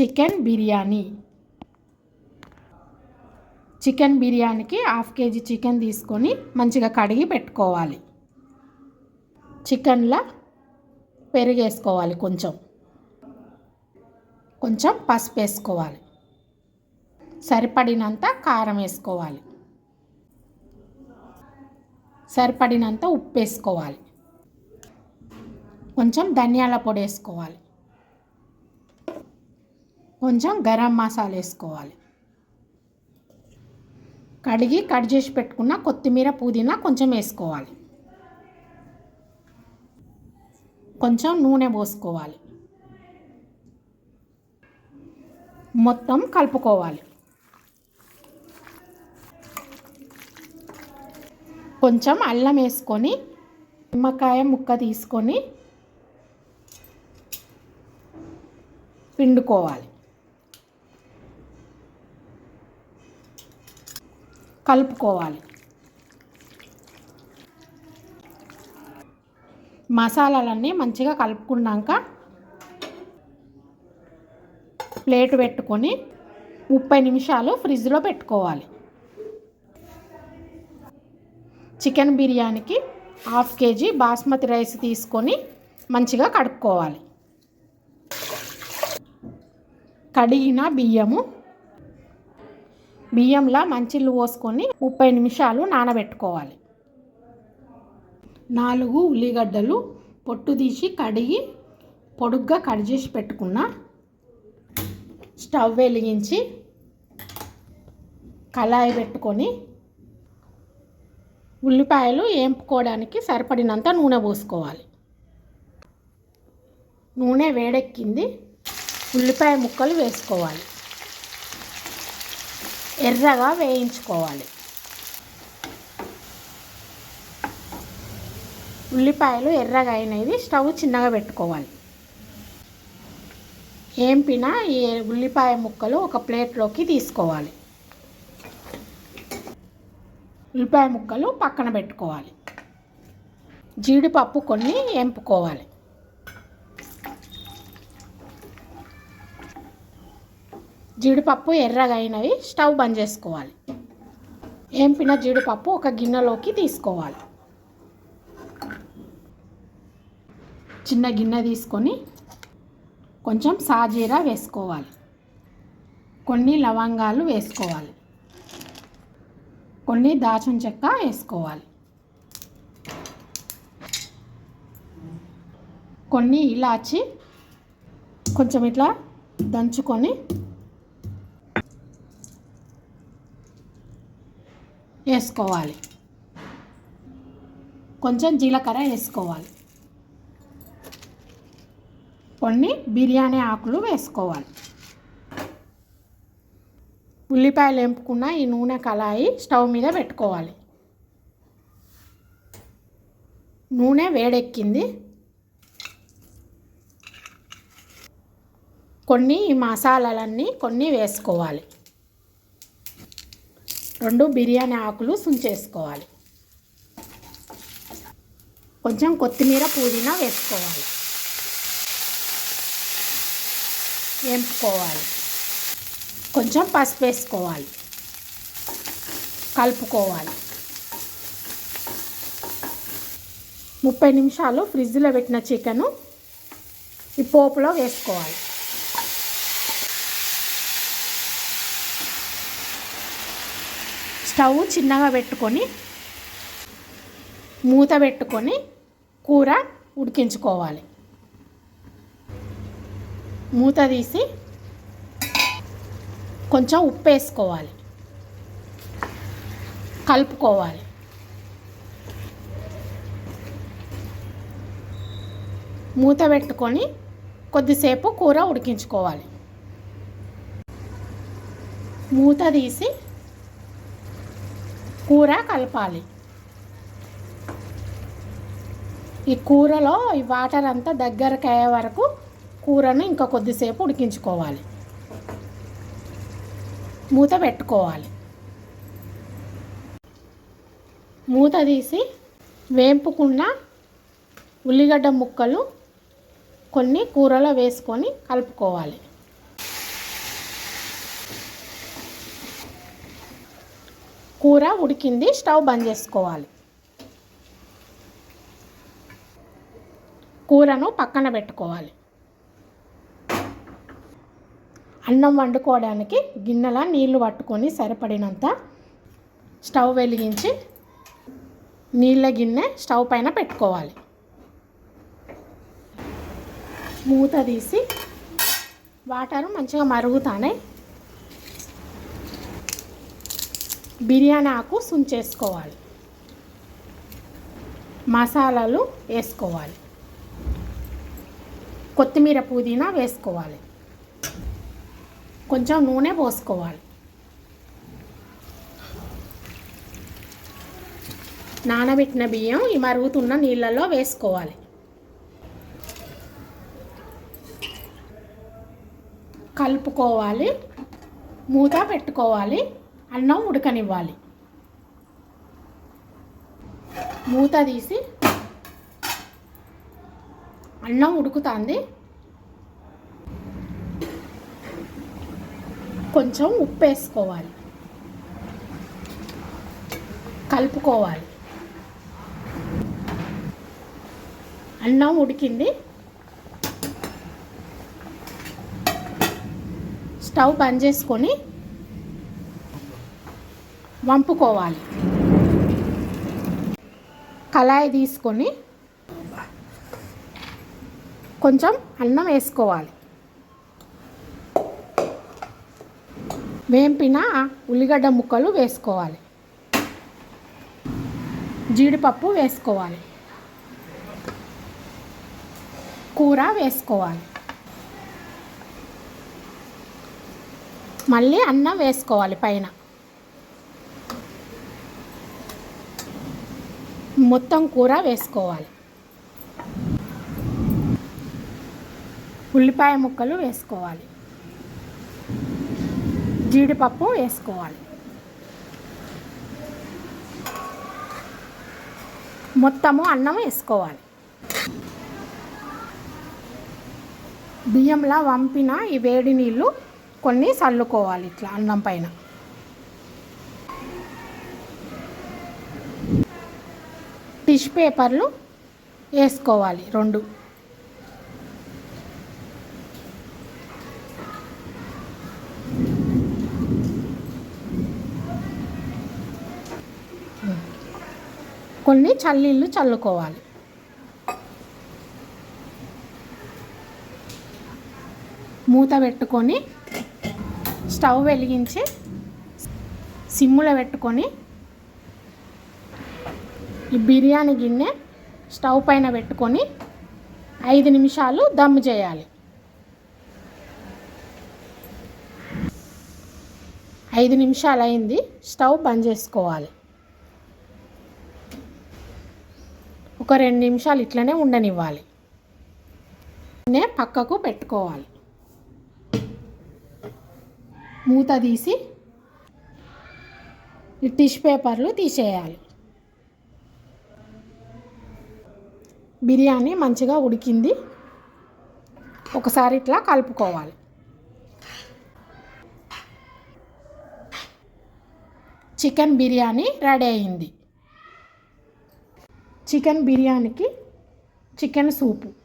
Chicken biryani. Chicken బిర్యానీకి half KG chicken తీసుకొని మంచిగా కడిగి పెట్టుకోవాలి. చికెన్లో పెరుగు వేసుకోవాలి కొంచెం. కొంచెం పసుపు వేసుకోవాలి. సరిపడినంత కారం వేసుకోవాలి. సరిపడినంత ఉప్పు వేసుకోవాలి. కొంచెం ధనియాల పొడి వేసుకోవాలి. కొంచెం గరం మసాలా వేసుకోవాలి. కడిగి కట్ చేసి పెట్టుకున్న కొత్తిమీర పుదీనా కొంచెం వేసుకోవాలి. కొంచెం నూనె పోసుకోవాలి. మొత్తం కలుపుకోవాలి. కొంచెం అల్లం వేసుకొని నిమ్మకాయ ముక్క తీసుకొని పిండుకోవాలి. కలుపుకోవాలి. మసాలాలన్నీ మంచిగా కలుపుకున్నాక ప్లేట్ పెట్టుకొని ముప్పై నిమిషాలు ఫ్రిడ్జ్లో పెట్టుకోవాలి. చికెన్ బిర్యానీకి హాఫ్ కేజీ బాస్మతి రైస్ తీసుకొని మంచిగా కడుక్కోవాలి. కడిగిన బియ్యము బియ్యంలో మంచిళ్ళు పోసుకొని ముప్పై నిమిషాలు నానబెట్టుకోవాలి. నాలుగు ఉల్లిగడ్డలు పొట్టు తీసి కడిగి పొడుగ్గా కట్ చేసి పెట్టుకున్న స్టవ్ వెలిగించి కళాయి పెట్టుకొని ఉల్లిపాయలు ఏంపుకోవడానికి సరిపడినంత నూనె పోసుకోవాలి. నూనె వేడెక్కింది. ఉల్లిపాయ ముక్కలు వేసుకోవాలి. ఎర్రగా వేయించుకోవాలి. ఉల్లిపాయలు ఎర్రగా అయినవి స్టవ్ చిన్నగా పెట్టుకోవాలి. ఏంపిన ఈ ఉల్లిపాయ ముక్కలు ఒక ప్లేట్లోకి తీసుకోవాలి. ఉల్లిపాయ ముక్కలు పక్కన పెట్టుకోవాలి. జీడిపప్పు కొన్ని ఎంపుకోవాలి. జీడిపప్పు ఎర్రగా అయినవి స్టవ్ బంద్ చేసుకోవాలి. ఏంపిన జీడిపప్పు ఒక గిన్నెలోకి తీసుకోవాలి. చిన్న గిన్నె తీసుకొని కొంచెం సాజీరా వేసుకోవాలి. కొన్ని లవంగాలు వేసుకోవాలి. కొన్ని దాచిన చెక్క వేసుకోవాలి. కొన్ని ఇలాచి కొంచెం ఇట్లా దంచుకొని వేసుకోవాలి. కొంచెం జీలకర్ర వేసుకోవాలి. కొన్ని బిర్యానీ ఆకులు వేసుకోవాలి. ఉల్లిపాయలు ఎంపుకున్న ఈ నూనె కళాయి స్టవ్ మీద పెట్టుకోవాలి. నూనె వేడెక్కింది. కొన్ని మసాలాలన్నీ కొన్ని వేసుకోవాలి. రెండు బిర్యానీ ఆకులు సుంచేసుకోవాలి కొంచెం కొత్తిమీర పుదీనా వేసుకోవాలి. వేపుకోవాలి. కొంచెం పసుపు వేసుకోవాలి. కలుపుకోవాలి. ముప్పై నిమిషాలు ఫ్రిడ్జ్లో పెట్టిన చికెను ఈ పోపులో వేసుకోవాలి. స్టవ్ చిన్నగా పెట్టుకొని మూత పెట్టుకొని కూర ఉడికించుకోవాలి. మూత తీసి కొంచెం ఉప్పు వేసుకోవాలి. కలుపుకోవాలి. మూత పెట్టుకొని కొద్దిసేపు కూర ఉడికించుకోవాలి. మూత తీసి కూర కలపాలి. ఈ కూరలో ఈ వాటర్ అంతా దగ్గరకు అయ్యే వరకు కూరను ఇంకా కొద్దిసేపు ఉడికించుకోవాలి. మూత పెట్టుకోవాలి. మూత తీసి వేంపుకున్న ఉల్లిగడ్డ ముక్కలు కొన్ని కూరలో వేసుకొని కలుపుకోవాలి. కూర ఉడికింది స్టవ్ బంద్ చేసుకోవాలి. కూరను పక్కన పెట్టుకోవాలి. అన్నం వండుకోవడానికి గిన్నెల నీళ్ళు పట్టుకొని సరిపడినంత స్టవ్ వెలిగించి నీళ్ళ గిన్నె స్టవ్ పైన పెట్టుకోవాలి. మూత తీసి వాటర్ మంచిగా మరుగుతానే బిర్యానీ ఆకు సుంచేసుకోవాలి. మసాలాలు వేసుకోవాలి. కొత్తిమీర పుదీనా వేసుకోవాలి. కొంచెం నూనె పోసుకోవాలి. నానబెట్టిన బియ్యం ఈ మరుగుతున్న నీళ్ళల్లో వేసుకోవాలి. కలుపుకోవాలి. మూత పెట్టుకోవాలి. అన్నం ఉడకనివ్వాలి. మూత తీసి అన్నం ఉడుకుతుంది. కొంచెం ఉప్పు వేసుకోవాలి. కలుపుకోవాలి. అన్నం ఉడికింది. స్టవ్ బంద్ చేసుకొని వంపుకోవాలి. కళాయి తీసుకొని కొంచెం అన్నం వేసుకోవాలి. వేంపిన ఉల్లిగడ్డ ముక్కలు వేసుకోవాలి. జీడిపప్పు వేసుకోవాలి. కూర వేసుకోవాలి. మళ్ళీ అన్నం వేసుకోవాలి పైన. మొత్తం కూర వేసుకోవాలి. ఉల్లిపాయ ముక్కలు వేసుకోవాలి. జీడిపప్పు వేసుకోవాలి. మొత్తము అన్నం వేసుకోవాలి. బియ్యంలా వంపిన ఈ వేడి నీళ్ళు కొన్ని చల్లుకోవాలి ఇట్లా అన్నం పైన. టిష్ పేపర్లు వేసుకోవాలి రెండు. కొన్ని చల్లీళ్ళు చల్లుకోవాలి. మూత పెట్టుకొని స్టవ్ వెలిగించి సిమ్ములో పెట్టుకొని ఈ బిర్యానీ గిన్నె స్టవ్ పైన పెట్టుకొని ఐదు నిమిషాలు దమ్ చేయాలి. ఐదు నిమిషాలు అయింది స్టవ్ బంద్ చేసుకోవాలి. ఒక రెండు నిమిషాలు ఇట్లనే ఉండనివ్వాలి. నే పక్కకు పెట్టుకోవాలి. మూత తీసి టిష్యూ టిష్ పేపర్లు తీసేయాలి. బిర్యానీ మంచిగా ఉడికింది. ఒకసారి ఇట్లా కలుపుకోవాలి. చికెన్ బిర్యానీ రెడీ అయింది. చికెన్ బిర్యానీకి చికెన్ సూపు.